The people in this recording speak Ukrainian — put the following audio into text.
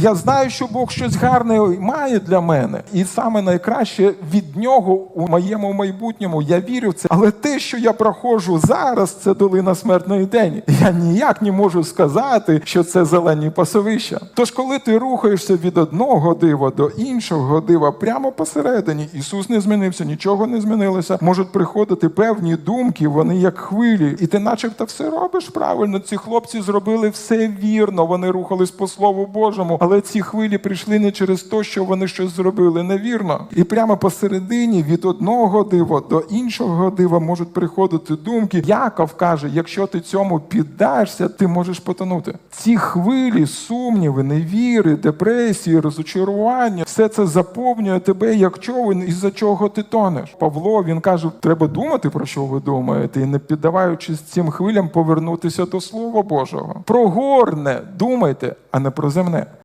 Я знаю, що Бог щось гарне має для мене, і саме найкраще від нього у моєму майбутньому. Я вірю в це. Але те, що я проходжу зараз, це долина смертної день. Я ніяк не можу сказати, що це зелені пасовища. Тож, коли ти рухаєшся від одного дива до іншого дива, прямо посередині, Ісус не змінився, нічого не змінилося. Можуть приходити певні думки, вони як хвилі, і ти, начебто, все робиш правильно. Ці хлопці зробили все вірно. Вони рухались по Слову Божому, але ці хвилі прийшли не через те, що вони щось зробили невірно. І прямо посередині від одного дива до іншого дива можуть приходити думки. Яков каже: якщо ти цьому піддашся, ти можеш потонути. Ці хвилі, сумніви, невіри, депресії, розочарування, все це заповнює тебе як човен, із-за чого ти тонеш. Павло він каже: треба думати про що ви думаєте, і не піддаваючись цим хвилям, повернутися до Слова Божого. Про горне думайте, а не про земне.